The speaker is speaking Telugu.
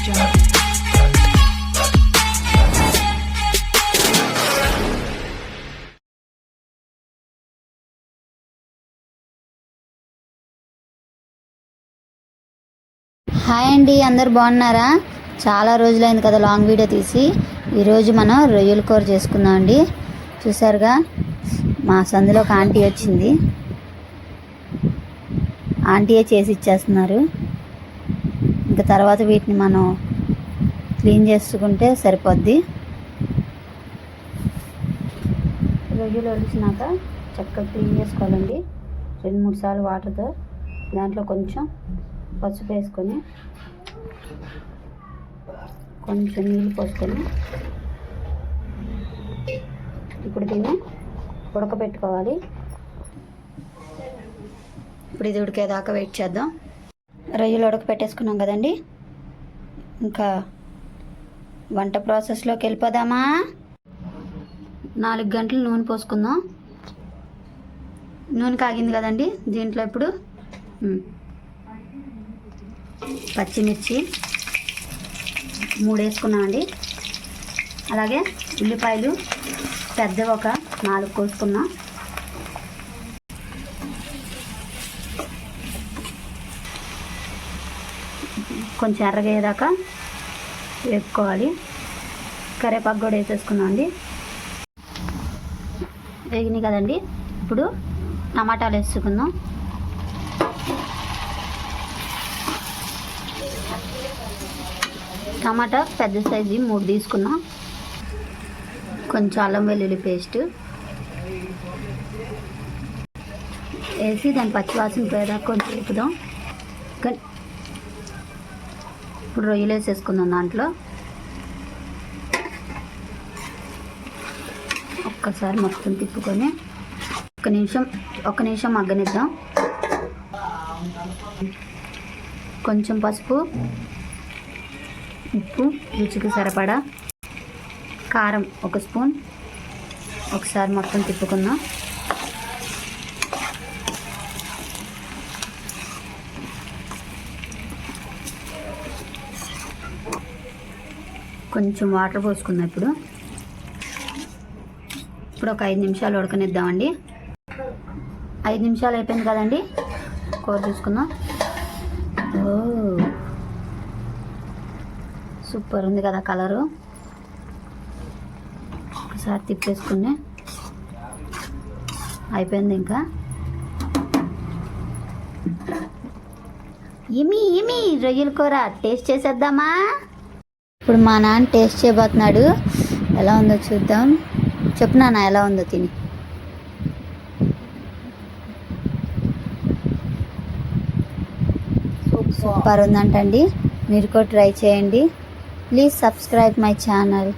హాయ్ అండి అందరు బాగున్నారా? చాలా రోజులైంది కదా లాంగ్ వీడియో తీసి. ఈరోజు మనం రొయ్యల కూర చేసుకుందాం అండి. చూసారుగా మా సందులో ఒక ఆంటీ వచ్చింది. ఆంటీయే చేసి ఇచ్చేస్తున్నారు. ఇంకా తర్వాత వీటిని మనం క్లీన్ చేసుకుంటే సరిపోద్ది. రొయ్యలు ఒలిచినాక చక్కగా క్లీన్ చేసుకోవాలండి. రెండు మూడు సార్లు వాటర్తో దాంట్లో కొంచెం పసుపు వేసుకొని కొంచెం నీళ్ళు పోసుకొని ఇప్పుడు దీన్ని ఉడకబెట్టుకోవాలి. ఇప్పుడు ఇది ఉడికేదాకా వెయిట్ చేద్దాం. రొయ్యలు ఉడక పెట్టేసుకున్నాం కదండి. ఇంకా వంట ప్రాసెస్లోకి వెళ్ళిపోదామా? నాలుగు గంటలు నూనె పోసుకుందాం. నూనె కాగింది కదండి దీంట్లో ఇప్పుడు. పచ్చిమిర్చి మూడు వేసుకున్నామండి అలాగే ఉల్లిపాయలు పెద్దవి ఒక నాలుగు కోసుకున్నాం కొంచెం ఎర్రగయ్యేదాకా వేపుకోవాలి కరివేపాకు కూడా వేసేసుకున్నాం అండి. వేగినాయి కదండి. ఇప్పుడు టమాటాలు వేసుకుందాం. టమాటా పెద్ద సైజు మూడు తీసుకున్నాం. కొంచెం అల్లం వెల్లుల్లి పేస్ట్ వేసి దాని పచ్చివాసన పోయేదాకా కొంచెం వేపుదాం ఇప్పుడు రొయ్యలు వేసేసుకుందాం దాంట్లో. ఒక్కసారి మొత్తం తిప్పుకొని ఒక నిమిషం ఒక నిమిషం మగ్గనిద్దాం. కొంచెం పసుపు ఉప్పు రుచికి సరిపడా కారం ఒక స్పూన్. ఒకసారి మొత్తం తిప్పుకుందాం. కొంచెం వాటర్ పోసుకుందాం ఇప్పుడు. ఇప్పుడు ఒక ఐదు నిమిషాలు ఉడకనిద్దామండి. ఐదు నిమిషాలు అయిపోయింది కదండి. కూర చూసుకుందాం. ఓ సూపర్ ఉంది కదా కలరు. ఒకసారి తిప్పేసుకుని అయిపోయింది ఇంకా. ఏమి ఏమి రొయ్యల కూర టేస్ట్ చేసేద్దామా? ఇప్పుడు మా నాన్న టేస్ట్ చేయబోతున్నాడు. ఎలా ఉందో చూద్దాం. చెప్పు నాన్న ఎలా ఉందో తిని. సూపర్ ఉందంటండి. మీరు కూడా ట్రై చేయండి. Please subscribe my channel.